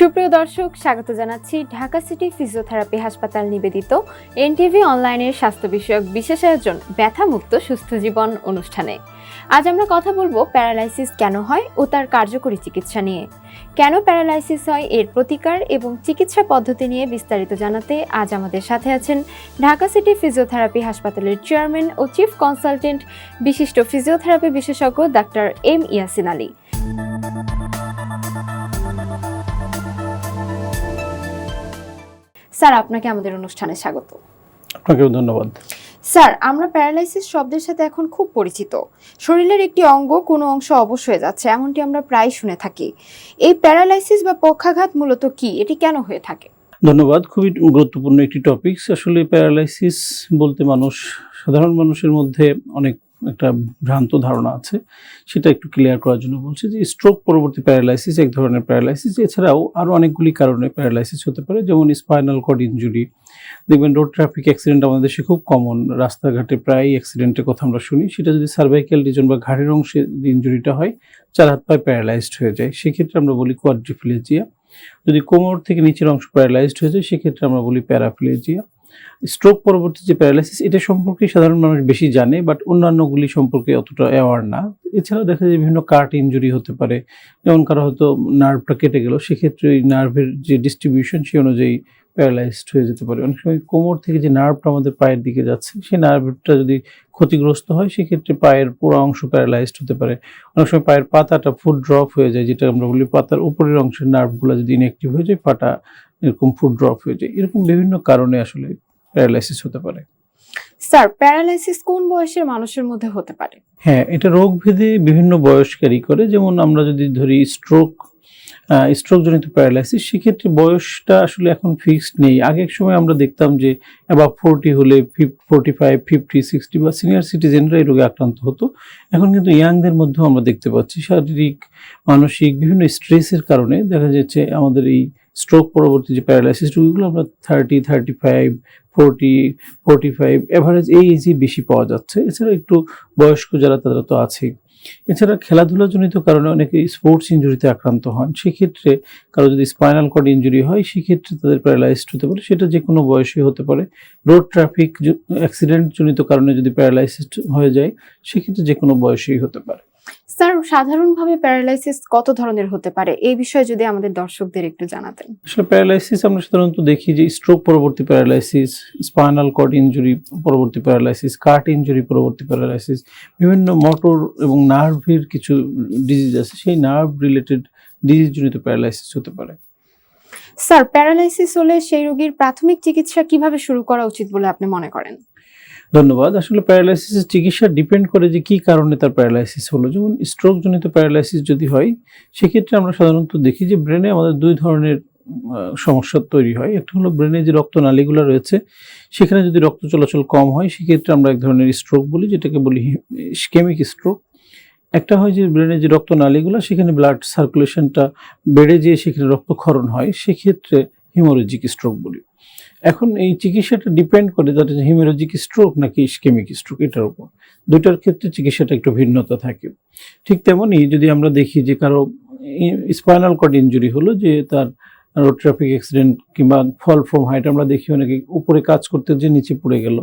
সুপ্রিয় দর্শক, স্বাগত জানাচ্ছি ঢাকা সিটি ফিজিওথেরাপি হাসপাতাল নিবেদিত এনটিভি অনলাইনের স্বাস্থ্য বিষয়ক বিশেষ আয়োজন, ব্যথামুক্ত সুস্থ জীবন অনুষ্ঠানে। আজ আমরা কথা বলব প্যারালাইসিস কেন হয় ও তার কার্যকরী চিকিৎসা নিয়ে। কেন প্যারালাইসিস হয়, এর প্রতিকার এবং চিকিৎসা পদ্ধতি নিয়ে বিস্তারিত জানাতে আজ আমাদের সাথে আছেন ঢাকা সিটি ফিজিওথেরাপি হাসপাতালের চেয়ারম্যান ও চিফ কনসালটেন্ট বিশিষ্ট ফিজিওথেরাপি বিশেষজ্ঞ doctor M Yasin Ali. Sir আপনাকে আমাদের অনুষ্ঠানে স্বাগত। আপনাকেও ধন্যবাদ। স্যার আমরা প্যারালাইসিস শব্দের সাথে এখন খুব পরিচিত। শরীরের একটি অঙ্গ কোনো অংশ অবশ হয়ে যাচ্ছে এমনটি আমরা প্রায় শুনে থাকি। এই প্যারালাইসিস বা পক্ষাঘাত মূলত কি? এটি কেন হয়ে থাকে? ধন্যবাদ খুবই গুরুত্বপূর্ণ একটি টপিক। আসলে প্যারালাইসিস বলতে মানুষ সাধারণ মানুষের মধ্যে অনেক একটা ভ্রান্ত ধারণা আছে। সেটা একটু ক্লিয়ার করার জন্য বলছি যে স্ট্রোক পরবর্তী প্যারালাইসিস এক ধরনের প্যারালাইসিস এছাড়াও আরও অনেকগুলি কারণে প্যারালাইসিস হতে পারে, যেমন স্পাইনাল কর্ড ইনজুরি দেখবেন রোড ট্রাফিক অ্যাক্সিডেন্ট আমাদের দেশে খুব কমন রাস্তাঘাটে প্রায় অ্যাক্সিডেন্টের কথা আমরা শুনি, সেটা যদি সার্ভাইকাল রিজন বা ঘাড়ের অংশে ইঞ্জুরিটা হয়, চার হাত পায়ে প্যারালাইজড হয়ে যায়। সেক্ষেত্রে আমরা বলি কোয়াড্রিফিলেজিয়া যদি কোমর থেকে নিচের অংশ প্যারালাইজড হয়ে যায়, সেক্ষেত্রে আমরা বলি প্যারাফিলেজিয়া স্ট্রোক পরবর্তী যে প্যারালাইসিস এটা সম্পর্কে সাধারণ মানুষ বেশি জানে বাট অন্যান্যগুলি সম্পর্কে অতটা অ্যাওয়ার না। এছাড়াও দেখা যায় বিভিন্ন কার্ট ইনজুরি হতে পারে, যেমন কারও হয়তো নার্ভটা কেটে গেল, সেক্ষেত্রে ওই নার্ভের যে ডিস্ট্রিবিউশন সেই অনুযায়ী প্যারালাইজড হয়ে যেতে পারে। অনেক সময় কোমর থেকে যে নার্ভটা আমাদের পায়ের দিকে যাচ্ছে সেই নার্ভটা যদি ক্ষতিগ্রস্ত হয়, সেক্ষেত্রে পায়ের পুরো অংশ প্যারালাইজড হতে পারে। অনেক সময় পায়ের পাতাটা ফুড ড্রপ হয়ে যায়, যেটা আমরা বলি পাতার উপরের অংশের নার্ভগুলো যদি ইনঅ্যাক্টিভ হয়ে যায়, পাটা এরকম ফুড ড্রপ হয়ে যায়। এরকম বিভিন্ন কারণে আসলে প্যারালাইসিস হতে পারে। স্যার প্যারালাইসিস কোন বয়সের মানুষের মধ্যে হতে পারে? হ্যাঁ এটা রোগ ভেদে বিভিন্ন বয়স ক্যারি করে। যেমন আমরা যদি ধরি স্ট্রোক স্ট্রোক জনিত প্যারালাইসিস সেক্ষেত্রে বয়সটা আসলে এখন ফিক্সড নেই। আগের সময় আমরা দেখতাম যে অ্যাবাভ ফোরটি হলে ফোরটি ফাইভ ফিফটি সিক্সটি বা সিনিয়র সিটিজেনরা এই রোগে আক্রান্ত হতো। এখন কিন্তু ইয়াংদের মধ্যেও আমরা দেখতে পাচ্ছি। শারীরিক মানসিক বিভিন্ন স্ট্রেসের কারণে দেখা যাচ্ছে আমাদের এই স্ট্রোক পরবর্তী যে প্যারালাইসিস রোগীগুলো, আমরা thirty thirty five forty forty five average এই এজই বেশি পাওয়া যাচ্ছে। এছাড়া একটু বয়স্ক যারা, তারা তো আছেই এছাড়া খেলাধুলাজনিত কারণে অনেকে স্পোর্টস ইঞ্জুরিতে আক্রান্ত হন। সেক্ষেত্রে কারও যদি স্পাইনাল কর্ড ইঞ্জুরি হয়, সেক্ষেত্রে তাদের প্যারালাইজড হতে পারে। সেটা যে কোনো বয়সে হতে পারে। রোড ট্রাফিক অ্যাক্সিডেন্ট জনিত কারণে যদি প্যারালাইসিস হয়ে যায়, সেক্ষেত্রে যে কোনো বয়সেই হতে পারে। স্যার সাধারণভাবে প্যারালাইসিস কত ধরনের হতে পারে? এই বিষয়ে যদি আমাদের দর্শকদের একটু জানাতেন। আসলে প্যারালাইসিস আমরা সাধারণত দেখি যে স্ট্রোক পরবর্তী প্যারালাইসিস স্পাইনাল কর্ড ইনজুরি পরবর্তী প্যারালাইসিস কার্ট ইঞ্জুরি পরবর্তী প্যারালাইসিস বিভিন্ন মোটর এবং নার্ভের কিছু ডিজিজ আছে। সেই নার্ভ রিলেটেড ডিজিজজনিত প্যারালাইসিস হতে পারে। স্যার প্যারালাইসিস হলে সেই রোগীর প্রাথমিক চিকিৎসা কীভাবে শুরু করা উচিত বলে আপনি মনে করেন? ধন্যবাদ। আসলে প্যারালাইসিসের চিকিৎসা ডিপেন্ড করে যে কি কারণে তার প্যারালাইসিস হলো। যেমন স্ট্রোক জনিত প্যারালাইসিস যদি হয়, সেক্ষেত্রে আমরা সাধারণত দেখি যে ব্রেনে আমাদের দুই ধরনের সমস্যা তৈরি হয়। একটা হলো ব্রেনে যে রক্তনালীগুলো রয়েছে, সেখানে যদি রক্ত চলাচল কম হয়, সেক্ষেত্রে আমরা এক ধরনের স্ট্রোক বলি, যেটাকে বলি স্কেমিক স্ট্রোক। একটা হয় যে ব্রেনে যে রক্তনালীগুলো, সেখানে ব্লাড সার্কুলেশনটা বেড়ে যেয়ে সেখানে রক্তক্ষরণ হয়, সেক্ষেত্রে হিমোরেজিক স্ট্রোক বলি। এখন এই চিকিৎসাটা ডিপেন্ড করে যাতে হিমোলজিক স্ট্রোক নাকি স্কেমিক স্ট্রোক এটার উপর। দুইটার ক্ষেত্রে চিকিৎসাটা একটু ভিন্নতা থাকে। ঠিক তেমনই যদি আমরা দেখি যে কারও স্পাইনাল কর্ড ইঞ্জুরি হলো, যে তার রোড ট্রাফিক অ্যাক্সিডেন্ট কিংবা ফল ফ্রম হাইট আমরা দেখি অনেকে উপরে কাজ করতে যে নিচে পড়ে গেল।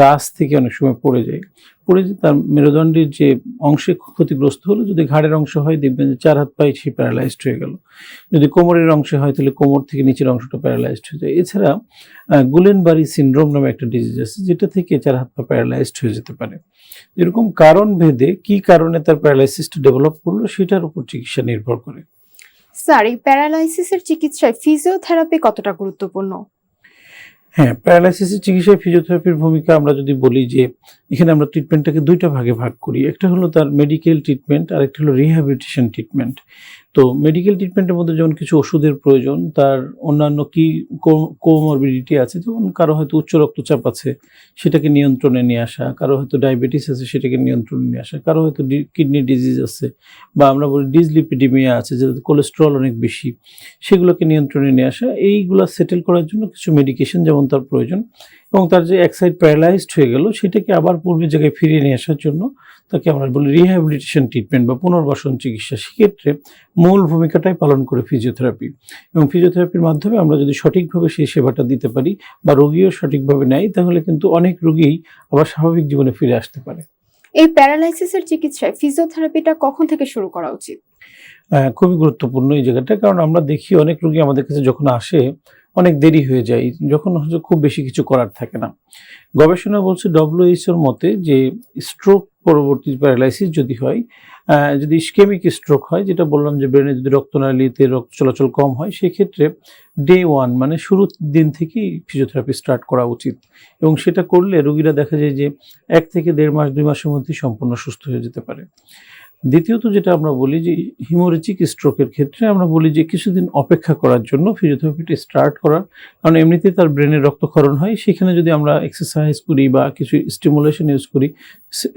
গাছ থেকে অনেক সময় পড়ে যায়। পড়ে যে তার মেরুদণ্ডের যে অংশে ক্ষতিগ্রস্ত হলো, যদি ঘাড়ের অংশ হয়, দেখবেন যে চার হাত পায়ে সে প্যারালাইজড হয়ে গেল। যদি কোমরের অংশে হয়, তাহলে কোমর থেকে নিচের অংশটা প্যারালাইজড হয়ে যায়। এছাড়া গুলেনবারি সিনড্রোম নামে একটা ডিজিজ আছে, যেটা থেকে চার হাত পা প্যারালাইজড হয়ে যেতে পারে। এরকম কারণ ভেদে কি কারণে তার প্যারালাইসিসটা ডেভেলপ করল, সেটার উপর চিকিৎসা নির্ভর করে। স্যার এই প্যারালাইসিসের চিকিৎসায় ফিজিওথেরাপি কতটা গুরুত্বপূর্ণ? হ্যাঁ প্যারালাইসিসের চিকিৎসায় ফিজিওথেরাপির ভূমিকা আমরা যদি বলি যে, এখানে আমরা ট্রিটমেন্টটাকে দুইটা ভাগে ভাগ করি। একটা হলো তার মেডিকেল ট্রিটমেন্ট আর একটা হলো রিহ্যাবিলিটেশন ট্রিটমেন্ট তো মেডিকেল ট্রিটমেন্টের মধ্যে যেমন কিছু ওষুধের প্রয়োজন, তার অন্যান্য কি কোমরবিডিটি আছে? যেমন কারও হয়তো উচ্চ রক্তচাপ আছে, সেটাকে নিয়ন্ত্রণে নিয়ে আসা, কারও হয়তো ডায়াবেটিস আছে, সেটাকে নিয়ন্ত্রণে নিয়ে আসা, কারও হয়তো কিডনি ডিজিজ আছে, বা আমরা বলি ডিজলিপিডিমিয়া আছে যেটাতে কোলেস্ট্রল অনেক বেশি, সেগুলোকে নিয়ন্ত্রণে নিয়ে আসা, এইগুলো সেটেল করার জন্য কিছু মেডিকেশন যেমন তার প্রয়োজন। এবং তার যে এক সাইড প্যারালাইজড হয়ে গেল, সেটাকে আবার পূর্বের জায়গায় ফিরিয়ে নিয়ে আসার জন্য তাকে আমরা বলি রিহ্যাবিলিটেশন ট্রিটমেন্ট বা পুনর্বাসন চিকিৎসা। সেক্ষেত্রে মূল ভূমিকাটাই পালন করে ফিজিওথেরাপি এবং ফিজিওথেরাপির মাধ্যমে আমরা যদি সঠিকভাবে সেই সেবাটা দিতে পারি বা রোগীও সঠিকভাবে নেয়, তাহলে কিন্তু অনেক রোগীই আবার স্বাভাবিক জীবনে ফিরে আসতে পারে। এই প্যারালাইসিসের চিকিৎসায় ফিজিওথেরাপিটা কখন থেকে শুরু করা উচিত? খুবই গুরুত্বপূর্ণ এই জায়গাটা। কারণ আমরা দেখি অনেক রোগী আমাদের কাছে যখন আসে, অনেক দেরি হয়ে যায়, যখন হচ্ছে খুব বেশি কিছু করার থাকে না। গবেষণা বলছে ডব্লিউএইচওর মতে যে স্ট্রোক পরবর্তী প্যারালাইসিস যদি হয় যদি স্কেমিক স্ট্রোক হয়, যেটা বললাম যে ব্রেনে যদি রক্তনালীতে রক্ত চলাচল কম হয়, সেক্ষেত্রে ডে ওয়ান মানে শুরুর দিন থেকেই ফিজিওথেরাপি স্টার্ট করা উচিত। এবং সেটা করলে রোগীরা দেখা যায় যে এক থেকে দেড় মাস, দুই মাসের মধ্যেই সম্পূর্ণ সুস্থ হয়ে যেতে পারে। দ্বিতীয়ত যেটা আমরা বলি যে হিমোরেজিক স্ট্রোকের ক্ষেত্রে আমরা বলি যে কিছুদিন অপেক্ষা করার জন্য ফিজিওথেরাপিটি স্টার্ট করার। কারণ এমনিতে তার ব্রেনের রক্তক্ষরণ হয়, সেখানে যদি আমরা এক্সারসাইজ করি বা কিছু স্টিমুলেশন ইউজ করি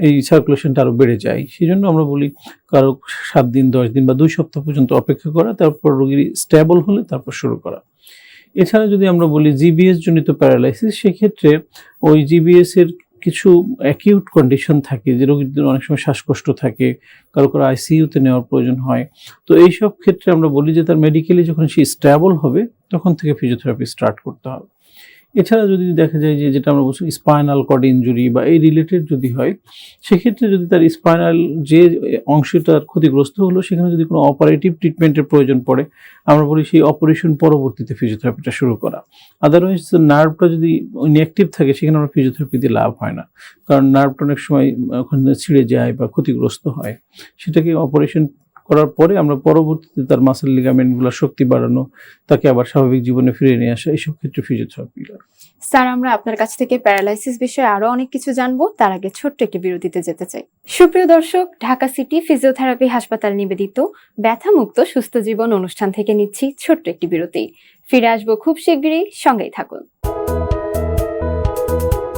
এই সার্কুলেশনটা আরও বেড়ে যায়। সেই জন্য আমরা বলি কারও সাত দিন, দশ দিন বা দুই সপ্তাহ পর্যন্ত অপেক্ষা করা, তারপর রোগীর স্ট্যাবল হলে তারপর শুরু করা। এছাড়া যদি আমরা বলি জিবিএস জনিত প্যারালাইসিস সেক্ষেত্রে ওই জিবিএস এর কিছু অ্যাকিউট কন্ডিশন থাকে, যে রোগীদের অনেক সময় শ্বাসকষ্ট থাকে, কারও কারও আইসিইউতে নেওয়ার প্রয়োজন হয়। তো এইসব ক্ষেত্রে আমরা বলি যে তার মেডিকেলি যখন সে স্ট্যাবল হবে, তখন থেকে ফিজিওথেরাপি স্টার্ট করতে হবে। এছাড়া যদি দেখা যায় যে যেটা আমরা বলছি স্পাইনাল কর্ড ইঞ্জুরি বা এই রিলেটেড যদি হয়, সেক্ষেত্রে যদি তার স্পাইনাল যে অংশটার ক্ষতিগ্রস্ত হলো, সেখানে যদি কোনো অপারেটিভ ট্রিটমেন্টের প্রয়োজন পড়ে, আমরা বলি সেই অপারেশন পরবর্তীতে ফিজিওথেরাপিটা শুরু করা। আদারওয়াইজ নার্ভটা যদি ইনঅ্যাক্টিভ থাকে, সেখানে আমরা ফিজিওথেরাপিতে লাভ হয় না। কারণ নার্ভটা অনেক সময়, ওখানে ছিঁড়ে যায় বা ক্ষতিগ্রস্ত হয়। সেটাকে অপারেশন করার পরে আমরা পরবর্তীতে তার মাসেল লিগামেন্টগুলো শক্তি বাড়ানো, তাকে আবার স্বাভাবিক জীবনে ফিরে নিয়ে আসা, এইসব ক্ষেত্রে ফিজিওথেরাপি স্যার, আমরা আপনার কাছ থেকে প্যারালাইসিস বিষয়ে আরও অনেক কিছু জানব, তার আগে ছোট্ট একটি বিরতিতে যেতে চাই। সুপ্রিয় দর্শক, ঢাকা সিটি ফিজিওথেরাপি হাসপাতাল নিবেদিত, ব্যথামুক্ত, সুস্থ জীবন অনুষ্ঠান থেকে নিচ্ছি ছোট্ট একটি বিরতি। ফিরে আসব খুব শিগগিরই সঙ্গেই থাকুন।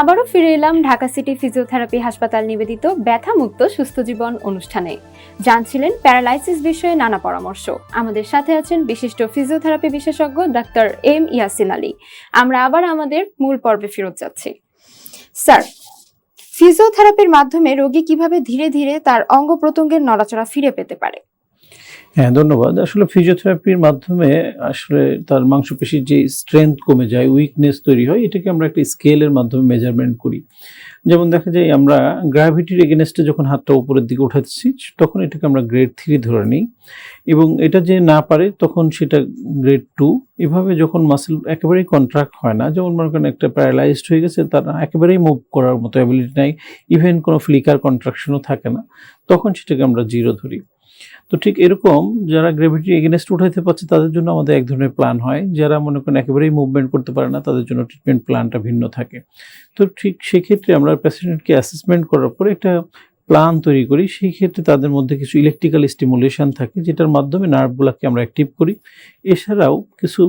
আবারও ফিরে এলাম ঢাকা সিটি ফিজিওথেরাপি হাসপাতাল নিবেদিত ব্যথামুক্ত সুস্থ জীবন অনুষ্ঠানে। জানছিলেন প্যারালাইসিস বিষয়ে নানা পরামর্শ। আমাদের সাথে আছেন বিশিষ্ট ফিজিওথেরাপি বিশেষজ্ঞ ডাক্তার এম ইয়াসিন আলী। আমরা আবার আমাদের মূল পর্বে ফেরত যাচ্ছি। স্যার, ফিজিওথেরাপির মাধ্যমে রোগী কীভাবে ধীরে ধীরে তার অঙ্গ প্রত্যঙ্গের নড়াচড়া ফিরে পেতে পারে? হ্যাঁ ধন্যবাদ। আসলে ফিজিওথেরাপির মাধ্যমে আসলে তার মাংসপেশির যে স্ট্রেংথ কমে যায় উইকনেস তৈরি হয়, এটাকে আমরা একটা স্কেলের মাধ্যমে মেজারমেন্ট করি। যেমন দেখা যায়, আমরা গ্র্যাভিটির এগেনস্টে যখন হাতটা উপরের দিকে উঠাচ্ছি, তখন এটাকে আমরা গ্রেড থ্রি ধরে নিই এবং এটা যে না পারে, তখন সেটা গ্রেড টু এভাবে যখন মাসেল একেবারেই কন্ট্রাক্ট হয় না, যেমন মনে করেন একটা প্যারালাইজড হয়ে গেছে, তার একেবারেই মুভ করার মতো অ্যাবিলিটি নাই ইভেন কোনো ফ্লিকার কন্ট্রাকশনও থাকে না, তখন সেটাকে আমরা জিরো ধরি। তো ঠিক এরকম যারা গ্রেভিটি এগেনস্ট উঠাইতে পারছে, তাদের জন্য আমাদের এক ধরনের প্ল্যান হয়। যারা মনে করেন একেবারেই মুভমেন্ট করতে পারে না, তাদের জন্য ট্রিটমেন্ট প্ল্যানটা ভিন্ন থাকে। তো ঠিক সেক্ষেত্রে আমরা প্যাসেন্টকে অ্যাসেসমেন্ট করার পরে একটা প্ল্যান তৈরি করি, সেই ক্ষেত্রে তাদের মধ্যে কিছু ইলেকট্রিক্যাল স্টিমুলেশন থাকে, যেটার মাধ্যমে নার্ভগুলোকে আমরা অ্যাক্টিভ করি। এছাড়াও কিছু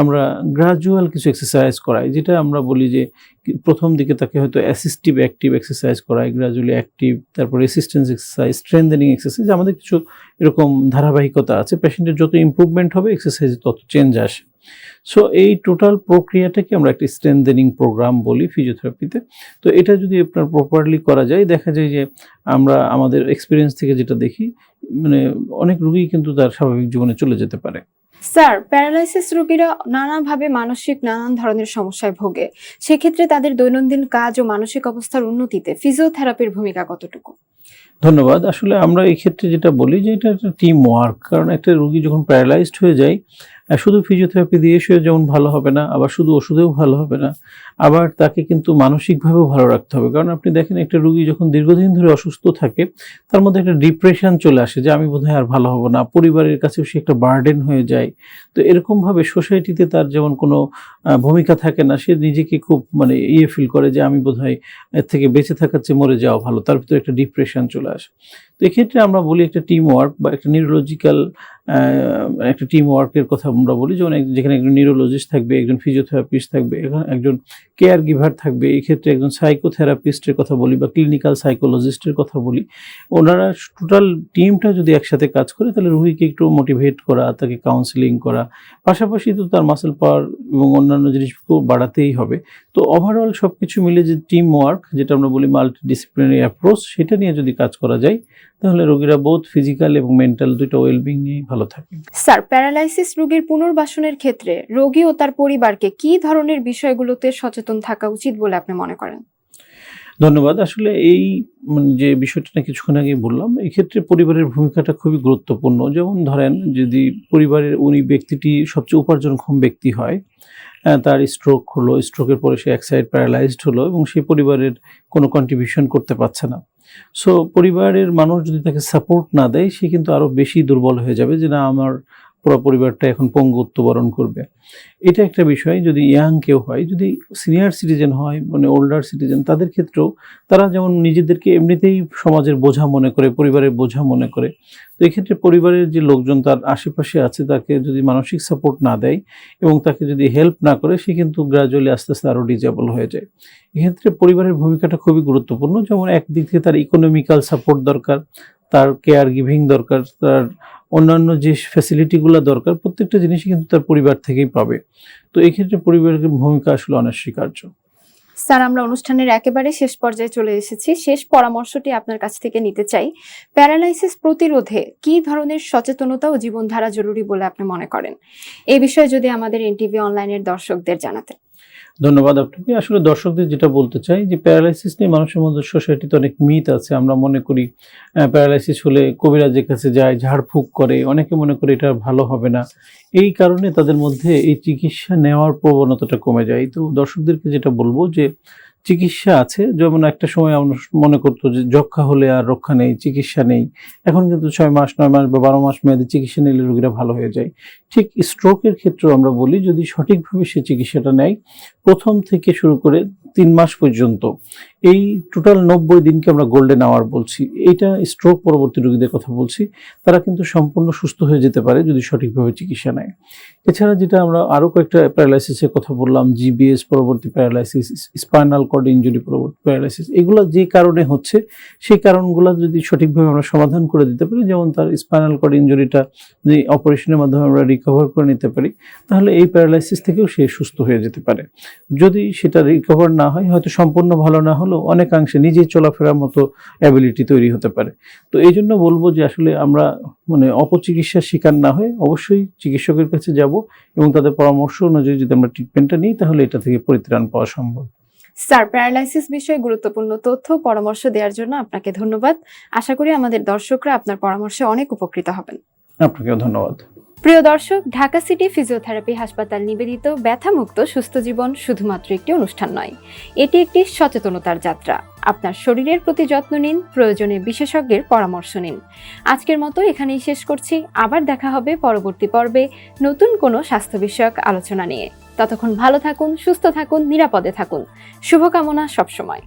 আমরা গ্রাজুয়াল কিছু এক্সারসাইজ করাই, যেটা আমরা বলি যে প্রথম দিকে তাকে হয়তো অ্যাসিস্টিভ অ্যাক্টিভ এক্সারসাইজ করাই গ্রাজুয়ালি অ্যাক্টিভ তারপর রেসিস্টেন্স এক্সারসাইজ স্ট্রেন্থেনিং এক্সারসাইজ আমাদের কিছু এরকম ধারাবাহিকতা আছে। পেশেন্টের যত ইম্প্রুভমেন্ট হবে এক্সারসাইজে তত চেঞ্জ আসে। সো এই টোটাল প্রক্রিয়াটাকে আমরা একটা স্ট্রেন্থেনিং প্রোগ্রাম বলি ফিজিওথেরাপিতে তো এটা যদি আপনার প্রপারলি করা যায় দেখা যায় যে আমরা আমাদের এক্সপিরিয়েন্স থেকে যেটা দেখি মানে অনেক রোগী কিন্তু তার স্বাভাবিক জীবনে চলে যেতে পারে। স্যার প্যারালাইসিস রোগীরা নানাভাবে মানসিক নানান ধরনের সমস্যায় ভোগে। সেক্ষেত্রে তাদের দৈনন্দিন কাজ ও মানসিক অবস্থার উন্নতিতে ফিজিওথেরাপির ভূমিকা কতটুকু? ধন্যবাদ। আসলে আমরা এই ক্ষেত্রে যেটা বলি যে এটা একটা টিম ওয়ার্ক কারণ একটা রোগী যখন প্যারালাইজড হয়ে যায় শুধু ফিজিওথেরাপি দিয়ে সে যেমন ভালো হবে না, আবার শুধু ওষুধেও ভালো হবে না, আবার তাকে কিন্তু মানসিকভাবেও ভালো রাখতে হবে। কারণ আপনি দেখেন একটা রুগী যখন দীর্ঘদিন ধরে অসুস্থ থাকে, তার মধ্যে একটা ডিপ্রেশন চলে আসে যে, আমি বোধহয় আর ভালো হব না। পরিবারের কাছেও সে একটা বার্ডেন হয়ে যায়। তো এরকমভাবে সোসাইটিতে তার যেমন কোনো ভূমিকা থাকে না, সে নিজেকে খুব মানে ইয়ে ফিল করে যে, আমি বোধহয় এর থেকে বেঁচে থাকার চেয়ে মরে যাওয়া ভালো। তার ভিতরে একটা ডিপ্রেশন চলে আসে। তো এক্ষেত্রে আমরা বলি একটা টিম ওয়ার্ক বা একটা নিউরোলজিক্যাল একটা টিম ওয়ার্কের কথা আমরা বলি, যেমন যেখানে একজন নিউরোলজিস্ট থাকবে, একজন ফিজিওথেরাপিস্ট থাকবে একজন কেয়ার গিভার থাকবে, এই ক্ষেত্রে একজন সাইকোথেরাপিস্টের কথা বলি বা ক্লিনিক্যাল সাইকোলজিস্টের কথা বলি। ওনারা টোটাল টিমটা যদি একসাথে কাজ করে, তাহলে রুগীকে একটু মোটিভেট করা, তাকে কাউন্সিলিং করা, পাশাপাশি তো তার মাসেল পাওয়ার এবং অন্যান্য জিনিসগুলো বাড়াতেই হবে। তো ওভারঅল সব কিছু মিলে যে টিম ওয়ার্ক যেটা আমরা বলি মাল্টি ডিসিপ্লিনারি অ্যাপ্রোচ সেটা নিয়ে যদি কাজ করা যায়, তাহলে রোগীরা বোধ ফিজিক্যাল এবং মেন্টাল দুটো ওয়েলবিং নিয়েই ভালো থাকে। স্যার প্যারালাইসিস রোগীর পুনর্বাসনের ক্ষেত্রে রোগী ও তার পরিবারকে কি ধরনের বিষয়গুলোতে সচেতন থাকা উচিত বলে আপনি মনে করেন? ধন্যবাদ। আসলে এই মানে যে বিষয়টা না কিছুক্ষণ আগে বললাম এক্ষেত্রে ক্ষেত্রে পরিবারের ভূমিকাটা খুবই গুরুত্বপূর্ণ। যেমন ধরেন যদি পরিবারের উনি ব্যক্তিটি সবচেয়ে উপার্জনক্ষম ব্যক্তি হয় তার স্ট্রোক হলো স্ট্রোকের পরে সে এক সাইড প্যারালাইজড হলো এবং সে পরিবারের কোনো কন্ট্রিবিউশন করতে পারছে না। সো পরিবারের মানুষ যদি তাকে সাপোর্ট না দেয়, সে কিন্তু আরও বেশি দুর্বল হয়ে যাবে যে, না, আমার পুরো পরিবারটা এখন পঙ্গুত্ব বরণ করবে। এটা একটা বিষয়, যদি ইয়াং কেউ হয়, যদি সিনিয়র সিটিজেন হয় মানে ওল্ডার সিটিজেন তাদের ক্ষেত্রেও তারা যেমন নিজেদেরকে এমনিতেই সমাজের বোঝা মনে করে, পরিবারের বোঝা মনে করে, তো এক্ষেত্রে পরিবারের যে লোকজন তার আশেপাশে আছে, তাকে যদি মানসিক সাপোর্ট না দেয় এবং তাকে যদি হেল্প না করে, সে কিন্তু গ্রাজুয়ালি আস্তে আস্তে আরও ডিজেবল হয়ে যায়। এক্ষেত্রে পরিবারের ভূমিকাটা খুবই গুরুত্বপূর্ণ, যেমন একদিক থেকে তার ইকোনমিক্যাল সাপোর্ট দরকার তার কেয়ার গিভিং দরকার, তার অন্যান্য যে ফ্যাসিলিটিগুলো দরকার, প্রত্যেকটা জিনিসই কিন্তু তার পরিবার থেকেই পাবে। তো এই ক্ষেত্রে পরিবারের ভূমিকা আসলে অনস্বীকার্য। স্যার, আমরা অনুষ্ঠানের একেবারে শেষ পর্যায়ে চলে এসেছি। শেষ পরামর্শটি আপনার কাছ থেকে নিতে চাই। প্যারালাইসিস প্রতিরোধে কি ধরনের সচেতনতা ও জীবনধারা জরুরি বলে আপনি মনে করেন? এই বিষয়ে যদি আমাদের এনটিভি অনলাইনের দর্শকদের জানাতেন। ধন্যবাদ আপনাকে। আসলে দর্শকদের যেটা বলতে চাই যে, প্যারালাইসিস নিয়ে মানুষের মধ্যে সোসাইটিতে অনেক মিথ আছে। আমরা মনে করি প্যারালাইসিস হলে কবিরা যে কাছে যায়, ঝাড়ফুঁক করে, অনেকে মনে করে এটা ভালো হবে না। এই কারণে তাদের মধ্যে এই চিকিৎসা নেওয়ার প্রবণতাটা কমে যায়। তো দর্শকদেরকে যেটা বলব যে চিকিৎসা আছে। যেমন একটা সময় আমরা মনে করতো যে যক্ষা হলে আর রক্ষা নেই, চিকিৎসা নেই। এখন কিন্তু ছয় মাস, নয় মাস বা বারো মাস মেয়াদে চিকিৎসা নিলে রোগীরা ভালো হয়ে যায়। ঠিক স্ট্রোকের ক্ষেত্রেও আমরা বলি, যদি সঠিকভাবে সে চিকিৎসাটা নেয়, প্রথম থেকে শুরু করে তিন মাস পর্যন্ত এই টোটাল নব্বই দিনকে আমরা গোল্ডেন আওয়ার বলছি। এইটা স্ট্রোক পরবর্তী রোগীদের কথা বলছি। তারা কিন্তু সম্পূর্ণ সুস্থ হয়ে যেতে পারে যদি সঠিকভাবে চিকিৎসা নেয়। এছাড়া যেটা আমরা আরও কয়েকটা প্যারালাইসিসের কথা বললাম জিবিএস পরবর্তী প্যারালাইসিস স্পাইনাল কর্ড ইঞ্জুরি পরবর্তী প্যারালাইসিস এগুলো যে কারণে হচ্ছে, সেই কারণগুলো যদি সঠিকভাবে আমরা সমাধান করে দিতে পারি, যেমন তার স্পাইনাল কর্ড ইঞ্জুরিটা যদি অপারেশনের মাধ্যমে আমরা রিকভার করে নিতে পারি, তাহলে এই প্যারালাইসিস থেকেও সে সুস্থ হয়ে যেতে পারে। যদি সেটা রিকভার না হয়, হয়তো সম্পূর্ণ ভালো না হলেও অনেকাংশে নিজে চলাফেরার মতো অ্যাবিলিটি তৈরি হতে পারে। তো এই জন্য বলব যে আসলে আমরা মানে অপচিকিৎসার শিকার না হয়ে অবশ্যই চিকিৎসকের কাছে যাব এবং তাদের পরামর্শ অনুযায়ী যদি আমরা ট্রিটমেন্টটা নিই তাহলে এটা থেকে পরিত্রাণ পাওয়া সম্ভব। স্যার প্যারালাইসিস বিষয়ে গুরুত্বপূর্ণ তথ্য পরামর্শ দেওয়ার জন্য আপনাকে ধন্যবাদ। আশা করি আমাদের দর্শকরা আপনার পরামর্শে অনেক উপকৃত হবেন। আপনাকেও ধন্যবাদ। প্রিয় দর্শক, ঢাকা সিটি ফিজিওথেরাপি হাসপাতাল নিবেদিত ব্যথামুক্ত সুস্থ জীবন শুধুমাত্র একটি অনুষ্ঠান নয়, এটি একটি সচেতনতার যাত্রা। আপনার শরীরের প্রতি যত্ন নিন, প্রয়োজনে বিশেষজ্ঞের পরামর্শ নিন। আজকের মতো এখানেই শেষ করছি। আবার দেখা হবে পরবর্তী পর্বে নতুন কোনো স্বাস্থ্য বিষয়ক আলোচনা নিয়ে। ততক্ষণ ভালো থাকুন, সুস্থ থাকুন, নিরাপদে থাকুন। শুভকামনা সবসময়।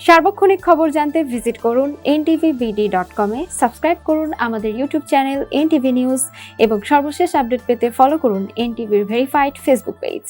সার্বক্ষণিক খবর জানতে ভিজিট করুন এনটিভিবিডি ডট কমে সাবস্ক্রাইব করুন আমাদের ইউটিউব চ্যানেল এনটিভি নিউজ এবং সর্বশেষ আপডেট পেতে ফলো করুন এনটিভির ভেরিফাইড ফেসবুক পেজ।